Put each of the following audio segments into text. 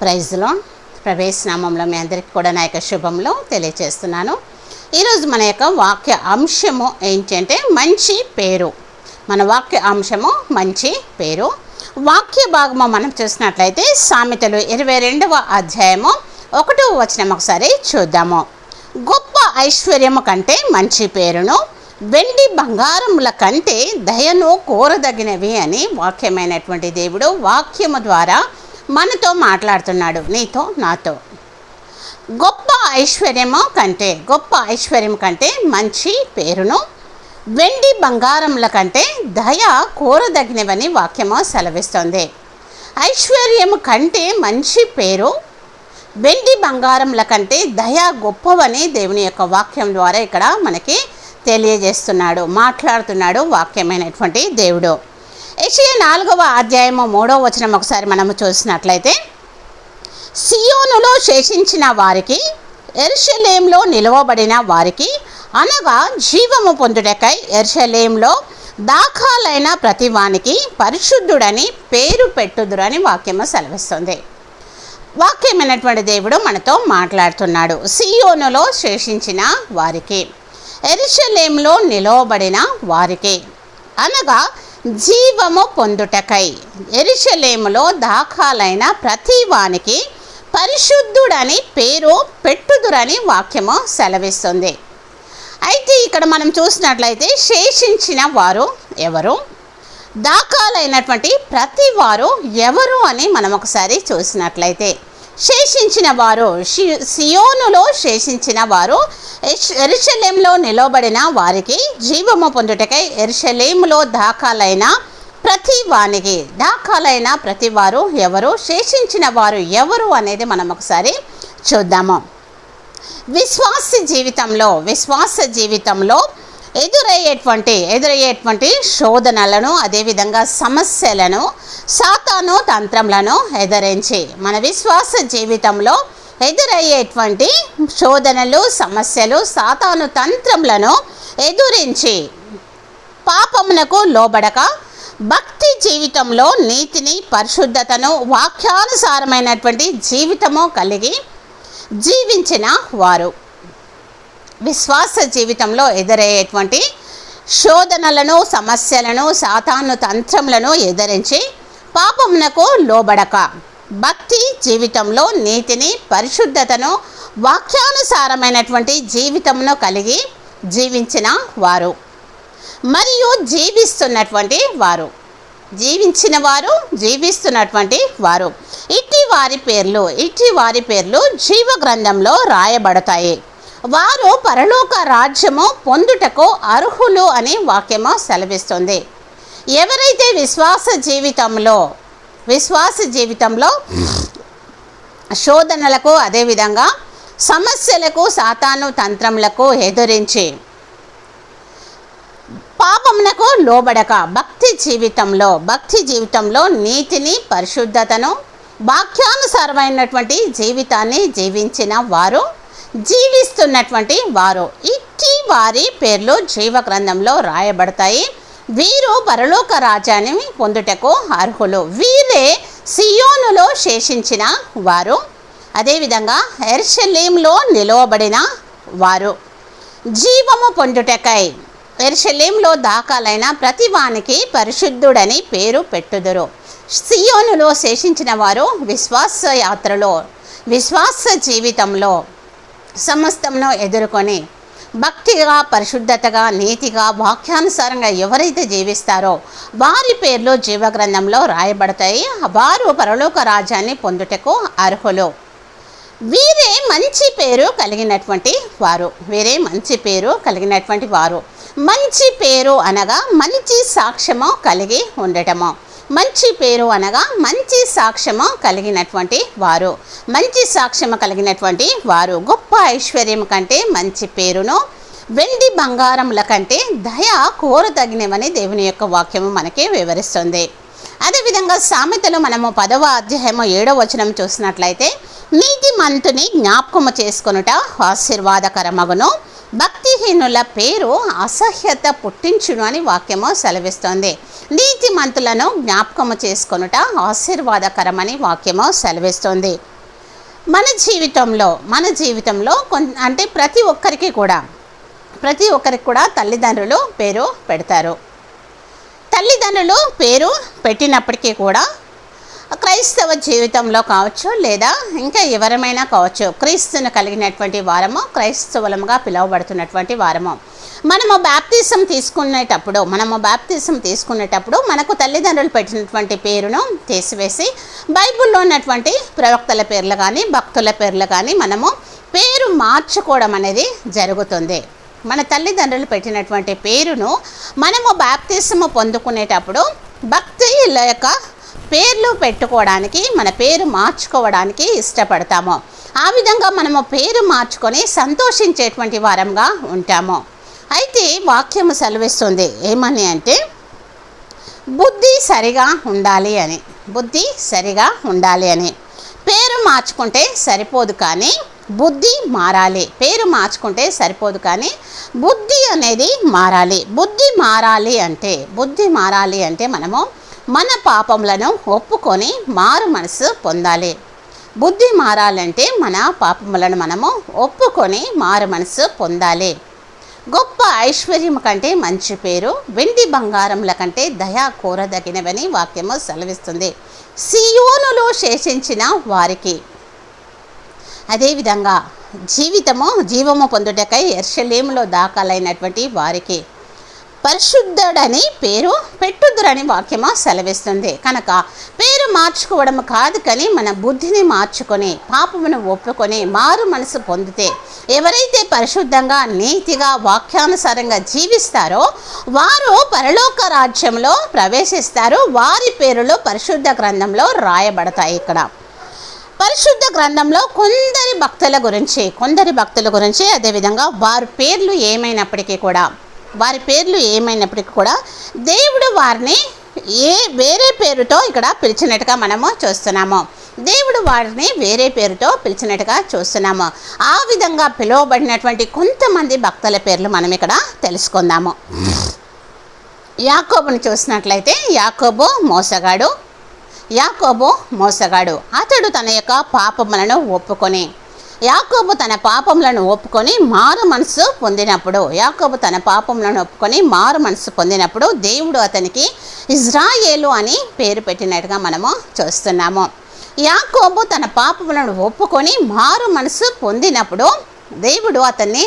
ప్రైజ్లో ప్రవేశనామంలో మీ అందరికీ కూడా నా యొక్క శుభంలో తెలియచేస్తున్నాను. ఈరోజు మన యొక్క వాక్య అంశము ఏంటంటే మంచి పేరు. మన వాక్య అంశము మంచి పేరు. వాక్య భాగము మనం చూసినట్లయితే సామెతలు ఇరవై రెండవ అధ్యాయము ఒకటో వచనం ఒకసారి చూద్దాము. గొప్ప ఐశ్వర్యము కంటే మంచి పేరును వెండి బంగారముల కంటే దయను కోరదగినవి అని వాక్యమైనటువంటి దేవుడు వాక్యము ద్వారా మనతో మాట్లాడుతున్నాడు నీతో నాతో. గొప్ప ఐశ్వర్యము కంటే గొప్ప ఐశ్వర్యం కంటే మంచి పేరును వెండి బంగారముల కంటే దయ కోరదగినవని వాక్యము సెలవిస్తుంది. ఐశ్వర్యము కంటే మంచి పేరు వెండి బంగారముల కంటే దయ గొప్పవని దేవుని యొక్క వాక్యం ద్వారా ఇక్కడ మనకి తెలియజేస్తున్నాడు మాట్లాడుతున్నాడు వాక్యమైనటువంటి దేవుడు. యెషయా నాలుగవ అధ్యాయము మూడవ వచనం ఒకసారి మనము చూసినట్లయితే సియోనులో శేషించిన వారికి ఎర్షలేంలో నిలవబడిన వారికి అనగా జీవము పొందుటకై ఎర్షలేంలో దాఖలైన ప్రతివానికి పరిశుద్ధుడని పేరు పెట్టుదురని వాక్యము సెలవిస్తుంది. వాక్యమైనటువంటి దేవుడు మనతో మాట్లాడుతున్నాడు. సియోనులో శేషించిన వారికి ఎరుషలేంలో నిలవబడిన వారికి అనగా జీవము పొందుటకై. ఎరుషలేములో దాఖలైన ప్రతి వానికి పరిశుద్ధుడని పేరు పెట్టుదురని వాక్యము సెలవిస్తుంది. అయితే ఇక్కడ మనం చూసినట్లయితే శేషించిన వారు ఎవరు? దాఖలైనటువంటి ప్రతి వారు ఎవరు అని మనం ఒకసారి చూసినట్లయితే శేషించిన వారు సియోనులో శేషించిన వారు ఎరుషలేంలో నిలబడిన వారికి జీవము పొందుటకై ఎరుషలేములో దాఖలైన ప్రతి వానికి దాఖలైన ప్రతి వారు ఎవరు శేషించిన వారు ఎవరు అనేది మనం ఒకసారి చూద్దాము. విశ్వాస జీవితంలో విశ్వాస జీవితంలో ఎదురయ్యేటువంటి ఎదురయ్యేటువంటి శోధనలను అదేవిధంగా సమస్యలను సాతాను తంత్రములను ఎదురించి మన విశ్వాస జీవితంలో ఎదురయ్యేటువంటి శోధనలు సమస్యలు సాతాను తంత్రములను ఎదురించి పాపమునకు లోబడక భక్తి జీవితంలో నీతిని పరిశుద్ధతను వాక్యానుసారమైనటువంటి జీవితము కలిగి జీవించిన వారు. విశ్వాస జీవితంలో ఎదురయ్యేటువంటి శోధనలను సమస్యలను సాతాను తంత్రములను ఎదిరించి పాపమునకు లోబడక భక్తి జీవితంలో నీతిని పరిశుద్ధతను వాక్యానుసారమైనటువంటి జీవితమును కలిగి జీవించిన వారు. మరియు జీవిస్తున్నటువంటి వారు. జీవించిన వారు జీవిస్తున్నటువంటి వారు. ఇట్టి వారి పేర్లు ఇట్టి వారి పేర్లు జీవ గ్రంథంలో రాయబడతాయి. వారు పరలోక రాజ్యము పొందుటకు అర్హులు అని వాక్యము సెలవిస్తుంది. ఎవరైతే విశ్వాస జీవితంలో విశ్వాస జీవితంలో శోధనలకు అదేవిధంగా సమస్యలకు సాతాను తంత్రములకు ఎదురించి పాపమునకు లోబడక భక్తి జీవితంలో భక్తి జీవితంలో నీతిని పరిశుద్ధతను వాక్యానుసారమైనటువంటి జీవితాన్ని జీవించిన వారు జీవిస్తున్నటువంటి వారు. ఇట్టి వారి పేర్లు జీవ గ్రంథంలో రాయబడతాయి. వీరు పరలోక రాజ్యాన్ని పొందుటకు అర్హులు. వీరే సియోనులో శేషించిన వారు. అదేవిధంగా ఎర్షలేంలో నిలవబడిన వారు. జీవము పొందుటకై ఎర్షలేంలో దాఖలైన ప్రతి వానికి పరిశుద్ధుడని పేరు పెట్టుదురు. సియోనులో శేషించిన వారు విశ్వాస యాత్రలో విశ్వాస జీవితంలో సమస్తంలో ఎదుర్కొని భక్తిగా పరిశుద్ధతగా నీతిగా వాక్యానుసారంగా ఎవరైతే జీవిస్తారో వారి పేర్లు జీవగ్రంథంలో రాయబడతాయి. వారు పరలోక రాజ్యాన్ని పొందుటకు అర్హులు. వీరే మంచి పేరు కలిగినటువంటి వారు. వీరే మంచి పేరు కలిగినటువంటి వారు. మంచి పేరు అనగా మంచి సాక్ష్యము కలిగి ఉండటము. మంచి పేరు అనగా మంచి సాక్ష్యము కలిగినటువంటి వారు. మంచి సాక్ష్యము కలిగినటువంటి వారు గొప్ప ఐశ్వర్యం కంటే మంచి పేరును వెండి బంగారముల కంటే దయ కోరదగినవని దేవుని యొక్క వాక్యము మనకి వివరిస్తుంది. అదేవిధంగా సామెతలు మనము పదవ అధ్యాయము ఏడవ వచనం చూసినట్లయితే నీతిమంతుని జ్ఞాపకము చేసుకొనుట ఆశీర్వాదకరమగును. భక్తిహీనుల పేరు అసహ్యత పుట్టించును అని వాక్యము సెలవిస్తోంది. నీతిమంతులను జ్ఞాపకము చేసుకొనుట ఆశీర్వాదకరమని వాక్యము సెలవిస్తోంది. మన జీవితంలో మన జీవితంలో అంటే ప్రతి ఒక్కరికి కూడా ప్రతి ఒక్కరికి కూడా తల్లిదండ్రులు పేరు పెడతారు. తల్లిదండ్రులు పేరు పెట్టినప్పటికీ కూడా క్రైస్తవ జీవితంలో కావచ్చు లేదా ఇంకా ఎవరమైనా కావచ్చు క్రీస్తును కలిగినటువంటి వారము క్రైస్తవులముగా పిలువబడుతున్నటువంటి వారము మనము బ్యాప్తీసం తీసుకునేటప్పుడు మనము బ్యాప్తీసం తీసుకునేటప్పుడు మనకు తల్లిదండ్రులు పెట్టినటువంటి పేరును తీసివేసి బైబిల్లో ఉన్నటువంటి ప్రవక్తల పేర్లు కానీ భక్తుల పేర్లు కానీ మనము పేరు మార్చుకోవడం అనేది జరుగుతుంది. మన తల్లిదండ్రులు పెట్టినటువంటి పేరును మనము బ్యాప్తీసము పొందుకునేటప్పుడు భక్తి యొక్క పేర్లు పెట్టుకోవడానికి మన పేరు మార్చుకోవడానికి ఇష్టపడతాము. ఆ విధంగా మనము పేరు మార్చుకొని సంతోషించేటువంటి వారంగా ఉంటాము. అయితే వాక్యము సెలవిస్తుంది. ఏమని అంటే బుద్ధి సరిగా ఉండాలి అని బుద్ధి సరిగా ఉండాలి అని. పేరు మార్చుకుంటే సరిపోదు కానీ బుద్ధి మారాలి. పేరు మార్చుకుంటే సరిపోదు కానీ బుద్ధి అనేది మారాలి. బుద్ధి మారాలి అంటే బుద్ధి మారాలి అంటే మనము మన పాపములను ఒప్పుకొని మారు మనసు పొందాలి. బుద్ధి మారాలంటే మన పాపములను మనము ఒప్పుకొని మారు మనసు పొందాలి. గొప్ప ఐశ్వర్యం కంటే మంచి పేరు వెండి బంగారముల కంటే దయా కోరదగినవని వాక్యము సెలవిస్తుంది. సియోనులో శేషించిన వారికి అదేవిధంగా జీవితము జీవము పొందుటకై ఎర్షలేములో దాఖలైనటువంటి వారికి పరిశుద్ధుడని పేరు పెట్టుదురని వాక్యము సెలవిస్తుంది. కనుక పేరు మార్చుకోవడం కాదు కానీ మన బుద్ధిని మార్చుకొని పాపమును ఒప్పుకొని మారు మనసు పొందితే ఎవరైతే పరిశుద్ధంగా నీతిగా వాక్యానుసారంగా జీవిస్తారో వారు పరలోక రాజ్యంలో ప్రవేశిస్తారు. వారి పేరులో పరిశుద్ధ గ్రంథంలో రాయబడతాయి ఇక్కడ. పరిశుద్ధ గ్రంథంలో కొందరి భక్తుల గురించి కొందరి భక్తుల గురించి అదేవిధంగా వారి పేర్లు ఏమైనప్పటికీ కూడా వారి పేర్లు ఏమైనప్పటికీ కూడా దేవుడు వారిని ఏ వేరే పేరుతో ఇక్కడ పిలిచినట్టుగా మనము చూస్తున్నాము. దేవుడు వారిని వేరే పేరుతో పిలిచినట్టుగా చూస్తున్నాము. ఆ విధంగా పిలువబడినటువంటి కొంతమంది భక్తుల పేర్లు మనం ఇక్కడ తెలుసుకుందాము. యాకోబుని చూసినట్లయితే యాకోబు మోసగాడు. యాకోబు మోసగాడు. అతడు తన యొక్క పాపములను ఒప్పుకొని యాకోబు తన పాపములను ఒప్పుకొని మారు మనసు పొందినప్పుడు యాకోబు తన పాపములను ఒప్పుకొని మారు మనసు పొందినప్పుడు దేవుడు అతనికి ఇజ్రాయేలు అని పేరు పెట్టినట్టుగా మనము చూస్తున్నాము. యాకోబు తన పాపములను ఒప్పుకొని మారు మనసు పొందినప్పుడు దేవుడు అతన్ని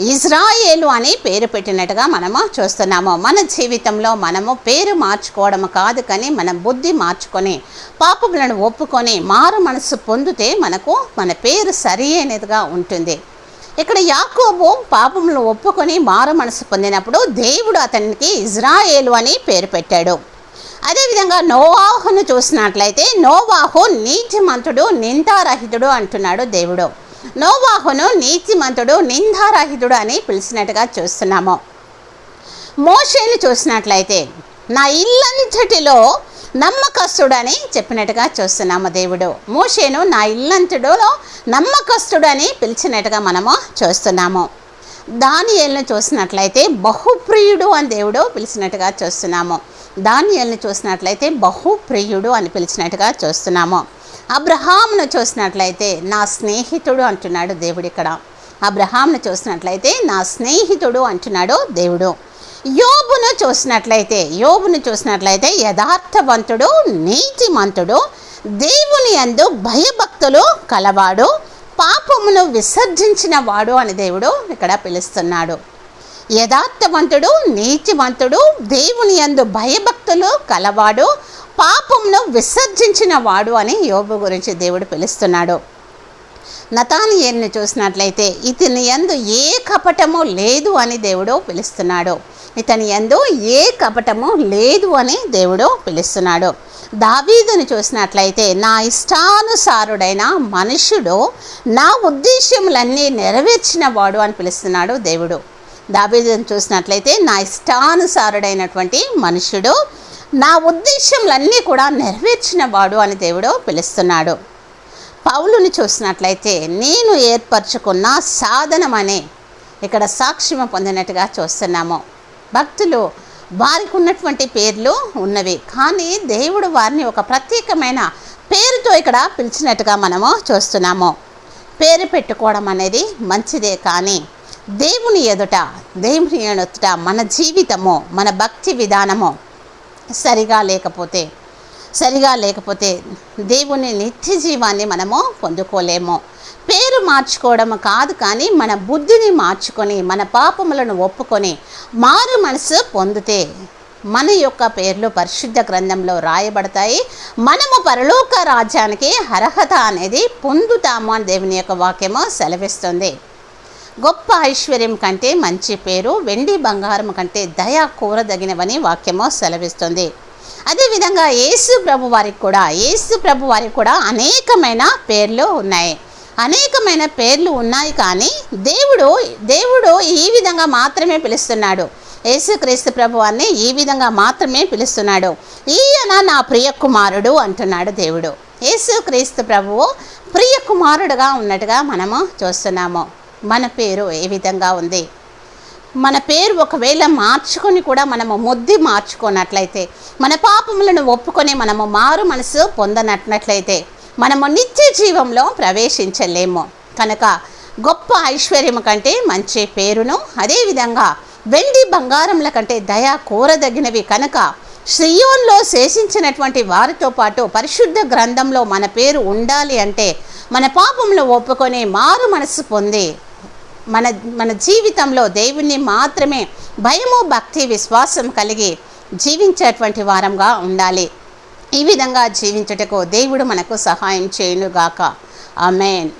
ఇజ్రాయేలు అని పేరు పెట్టినట్టుగా మనము చూస్తున్నాము. మన జీవితంలో మనము పేరు మార్చుకోవడం కాదు కానీ మన బుద్ధి మార్చుకొని పాపములను ఒప్పుకొని మారు మనసు పొందితే మనకు మన పేరు సరి అయినదిగా ఉంటుంది. ఇక్కడ యాకోబు పాపములను ఒప్పుకొని మారు మనసు పొందినప్పుడు దేవుడు అతనికి ఇజ్రాయేలు అని పేరు పెట్టాడు. అదేవిధంగా నోవాహును చూసినట్లయితే నోవాహు నీతిమంతుడు నిందారహితుడు అంటున్నాడు దేవుడు. నోవాహును నీతిమంతుడు నిందారహితుడు అని పిలిచినట్టుగా చూస్తున్నాము. మోషేని చూసినట్లయితే నా ఇల్లంతటిలో నమ్మకస్తుడని చెప్పినట్టుగా చూస్తున్నాము దేవుడు. మోషేను నా ఇల్లంతటిలో నమ్మకస్తుడని పిలిచినట్టుగా మనము చూస్తున్నాము. దానియల్ని చూసినట్లయితే బహుప్రియుడు అని దేవుడు పిలిచినట్టుగా చూస్తున్నాము. దానియల్ని చూసినట్లయితే బహుప్రియుడు అని పిలిచినట్టుగా చూస్తున్నాము. అబ్రహామును చూసినట్లయితే నా స్నేహితుడు అంటున్నాడు దేవుడు ఇక్కడ. అబ్రహామును చూసినట్లయితే నా స్నేహితుడు అంటున్నాడు దేవుడు. యోబును చూసినట్లయితే యోబును చూసినట్లయితే యథార్థవంతుడు నీతిమంతుడు దేవుని యందు భయభక్తులు కలవాడు పాపమును విసర్జించిన వాడు అని దేవుడు ఇక్కడ పిలుస్తున్నాడు. యథార్థవంతుడు నీతివంతుడు దేవుని యందు భయభక్తులు కలవాడు పాపంను విసర్జించిన వాడు అని యోబు గురించి దేవుడు పిలుస్తున్నాడు. నతానియల్ని చూసినట్లయితే ఇతని యందు ఏ కపటము లేదు అని దేవుడు పిలుస్తున్నాడు. ఇతని యందు ఏ కపటము లేదు అని దేవుడు పిలుస్తున్నాడు. దావీదుని చూసినట్లయితే నా ఇష్టానుసారుడైన మనుషుడు నా ఉద్దేశ్యములన్నీ నెరవేర్చిన వాడు అని పిలుస్తున్నాడు దేవుడు. దాబేజన్ చూసినట్లయితే నా ఇష్టానుసారుడైనటువంటి మనుషుడు నా ఉద్దేశములన్నీ కూడా నెరవేర్చిన వాడు అని దేవుడు పిలుస్తున్నాడు. పౌలుని చూసినట్లయితే నేను ఏర్పరచుకున్న సాధనమనే ఇక్కడ సాక్ష్యం పొందినట్టుగా చూస్తున్నాము. భక్తులు వారికి ఉన్నటువంటి పేర్లు ఉన్నవి కానీ దేవుడు వారిని ఒక ప్రత్యేకమైన పేరుతో ఇక్కడ పిలిచినట్టుగా మనము చూస్తున్నాము. పేరు పెట్టుకోవడం అనేది మంచిదే కానీ దేవుని ఎదుట దేవుని ఎదుట మన జీవితము మన భక్తి విధానము సరిగా లేకపోతే సరిగా లేకపోతే దేవుని నిత్య జీవాన్ని మనము పొందుకోలేము. పేరు మార్చుకోవడం కాదు కానీ మన బుద్ధిని మార్చుకొని మన పాపములను ఒప్పుకొని మారు మనసు పొందితే మన యొక్క పేర్లు పరిశుద్ధ గ్రంథంలో రాయబడతాయి. మనము పరలోక రాజ్యానికి అర్హత అనేది పొందుతాము అని దేవుని యొక్క వాక్యము సెలవిస్తుంది. గొప్ప ఐశ్వర్యం కంటే మంచి పేరు వెండి బంగారం కంటే దయ కూరదగినవని వాక్యము సెలవిస్తుంది. అదేవిధంగా యేసు ప్రభు వారికి కూడా యేసు ప్రభు వారికి కూడా అనేకమైన పేర్లు ఉన్నాయి. అనేకమైన పేర్లు ఉన్నాయి కానీ దేవుడు దేవుడు ఈ విధంగా మాత్రమే పిలుస్తున్నాడు. యేసుక్రీస్తు ప్రభువారిని ఈ విధంగా మాత్రమే పిలుస్తున్నాడు. ఈయన నా ప్రియ కుమారుడు అంటున్నాడు దేవుడు. యేసుక్రీస్తు ప్రభువు ప్రియ కుమారుడుగా ఉన్నట్టుగా మనము చూస్తున్నాము. మన పేరు ఏ విధంగా ఉంది? మన పేరు ఒకవేళ మార్చుకొని కూడా మనము ముద్ది మార్చుకున్నట్లయితే మన పాపములను ఒప్పుకొని మనము మారు మనసు పొందనట్లయితే మనము నిత్య జీవంలో ప్రవేశించలేము. కనుక గొప్ప ఐశ్వర్యము కంటే మంచి పేరును అదేవిధంగా వెండి బంగారముల కంటే దయ కోరదగినవి కనుక శ్రీయోన్లో శేషించినటువంటి వారితో పాటు పరిశుద్ధ గ్రంథంలో మన పేరు ఉండాలి అంటే మన పాపంలో ఒప్పుకొని మారు మనసు పొంది మన మన జీవితంలో దేవుణ్ణి మాత్రమే భయము భక్తి విశ్వాసం కలిగి జీవించేటువంటి వారంగా ఉండాలి. ఈ విధంగా జీవించుటకు దేవుడు మనకు సహాయం చేయునుగాక. ఆమెన్.